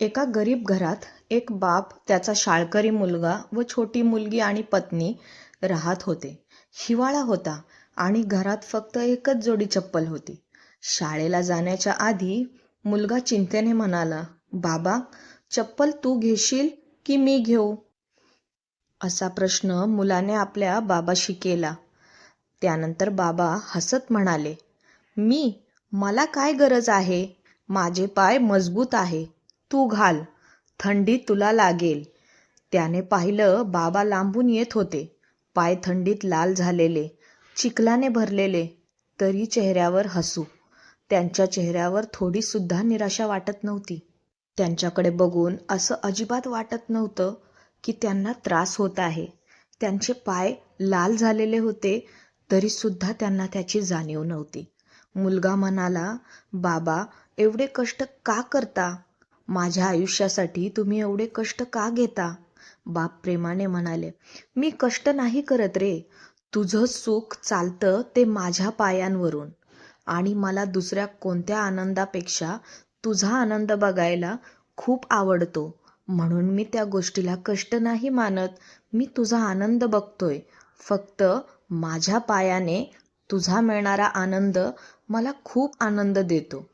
एका गरीब घरात एक बाप त्याचा शाळकरी मुलगा व छोटी मुलगी आणि पत्नी राहत होते. हिवाळा होता आणि घरात फक्त एकच जोडी चप्पल होती. शाळेला जाण्याच्या आधी मुलगा चिंतेने म्हणाला बाबा चप्पल तू घेशील की मी घेऊ? असा प्रश्न मुलाने आपल्या बाबाशी केला. त्यानंतर बाबा हसत म्हणाले मी? मला काय गरज आहे? माझे पाय मजबूत आहे. तू घाल. थंडी तुला लागेल. त्याने पाहिलं बाबा लांबून येत होते. पाय थंडीत लाल झालेले. चिखलाने भरलेले. तरी चेहऱ्यावर हसू. त्यांच्या चेहऱ्यावर थोडीसुद्धा निराशा वाटत नव्हती. त्यांच्याकडे बघून असं अजिबात वाटत नव्हतं की त्यांना त्रास होत आहे. त्यांचे पाय लाल झालेले होते तरीसुद्धा त्यांना त्याची जाणीव नव्हती. मुलगा म्हणाला बाबा एवढे कष्ट का करता? माझ्या आयुष्यासाठी तुम्ही एवढे कष्ट का घेता? बाप प्रेमाने म्हणाले मी कष्ट नाही करत रे. तुझं सुख चालतं ते माझ्या पायांवरून. आणि मला दुसऱ्या कोणत्या आनंदापेक्षा तुझा आनंद बघायला खूप आवडतो. म्हणून मी त्या गोष्टीला कष्ट नाही मानत. मी तुझा आनंद बघतोय. फक्त माझ्या पायाने तुझा मिळणारा आनंद मला खूप आनंद देतो.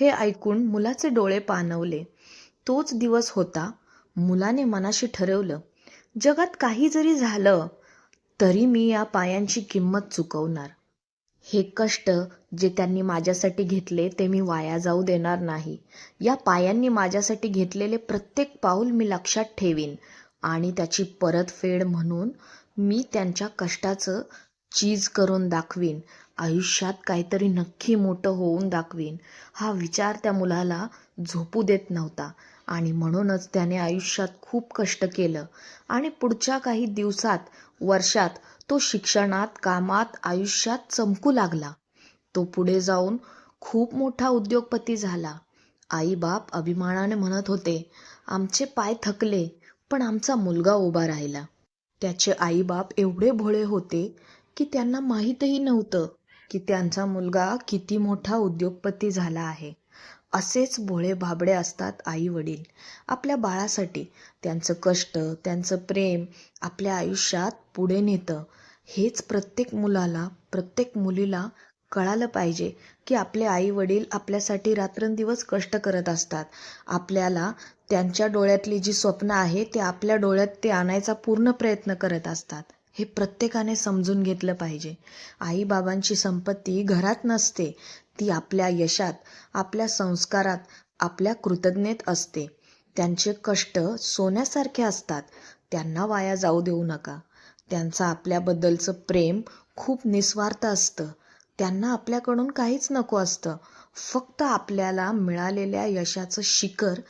हे ऐकून मुलाचे डोळे पाणवले तोच दिवस होता मुलाने मनाशी ठरवलं जगात काही जरी झालं तरी मी या पायांची किंमत चुकवणार. हे कष्ट जे त्यांनी माझ्यासाठी घेतले ते मी वाया जाऊ देणार नाही. या पायांनी माझ्यासाठी घेतलेले प्रत्येक पाऊल मी लक्षात ठेवीन आणि त्याची परतफेड म्हणून मी त्यांच्या कष्टाचं चीज करून दाखवीन. आयुष्यात काहीतरी नक्की मोठं होऊन दाखवीन. हा विचार त्या मुलाला झोपू देत नव्हता. आणि म्हणूनच त्याने आयुष्यात खूप कष्ट केलं. आणि पुढच्या काही दिवसात वर्षात तो शिक्षणात कामात आयुष्यात चमकू लागला. तो पुढे जाऊन खूप मोठा उद्योगपती झाला. आईबाप अभिमानाने म्हणत होते आमचे पाय थकले पण आमचा मुलगा उभा राहिला. त्याचे आईबाप एवढे भोळे होते की त्यांना माहीतही नव्हतं की त्यांचा मुलगा किती मोठा उद्योगपती झाला आहे. असेच भोळे भाबडे असतात आई वडील आपल्या बाळासाठी त्यांचं कष्ट त्यांचं प्रेम आपल्या आयुष्यात पुढे नेतं. हेच प्रत्येक मुलाला प्रत्येक मुलीला कळालं पाहिजे की आपले आई वडील आपल्यासाठी रात्रंदिवस कष्ट करत असतात. आपल्याला त्यांच्या डोळ्यातली जी स्वप्न आहे ते आपल्या डोळ्यात ते आणायचा पूर्ण प्रयत्न करत असतात. हे प्रत्येकाने समजून घेतलं पाहिजे. आईबाबांची संपत्ती घरात नसते. ती आपल्या यशात आपल्या संस्कारात आपल्या कृतज्ञेत असते. त्यांचे कष्ट सोन्यासारखे असतात. त्यांना वाया जाऊ देऊ नका. त्यांचं आपल्याबद्दलचं प्रेम खूप निस्वार्थ असतं. त्यांना आपल्याकडून काहीच नको असतं. फक्त आपल्याला मिळालेल्या यशाचं शिखर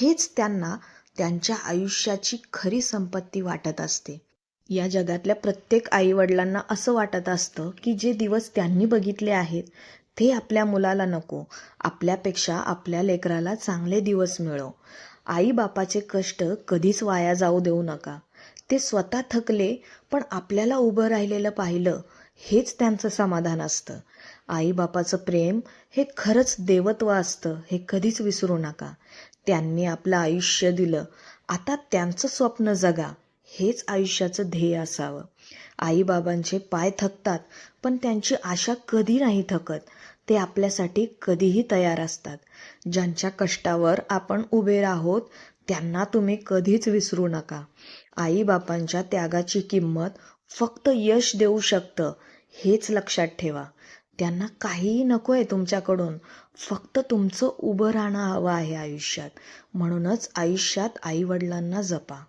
हेच त्यांना त्यांच्या आयुष्याची खरी संपत्ती वाटत असते. या जगातल्या प्रत्येक आईवडिलांना असं वाटत असतं की जे दिवस त्यांनी बघितले आहेत ते आपल्या मुलाला नको. आपल्यापेक्षा आपल्या लेकराला चांगले दिवस मिळो. आई बापाचे कष्ट कधीच वाया जाऊ देऊ नका. ते स्वतः थकले पण आपल्याला उभं राहिलेलं पाहिलं हेच त्यांचं समाधान असतं. आईबापाचं प्रेम हे खरंच देवत्व असतं हे कधीच विसरू नका. त्यांनी आपलं आयुष्य दिलं. आता त्यांचं स्वप्न जगा. हेच आयुष्याचं ध्येय असावं. आईबाबांचे पाय थकतात पण त्यांची आशा कधी नाही थकत. ते आपल्यासाठी कधीही तयार असतात. ज्यांच्या कष्टावर आपण उभे राहोत त्यांना तुम्ही कधीच विसरू नका. आईबापांच्या त्यागाची किंमत फक्त यश देऊ शकतं हेच लक्षात ठेवा. त्यांना काहीही नको आहे तुमच्याकडून फक्त तुमचं उभं राहणं हवं आहे आयुष्यात. म्हणूनच आयुष्यात आईवडिलांना जपा.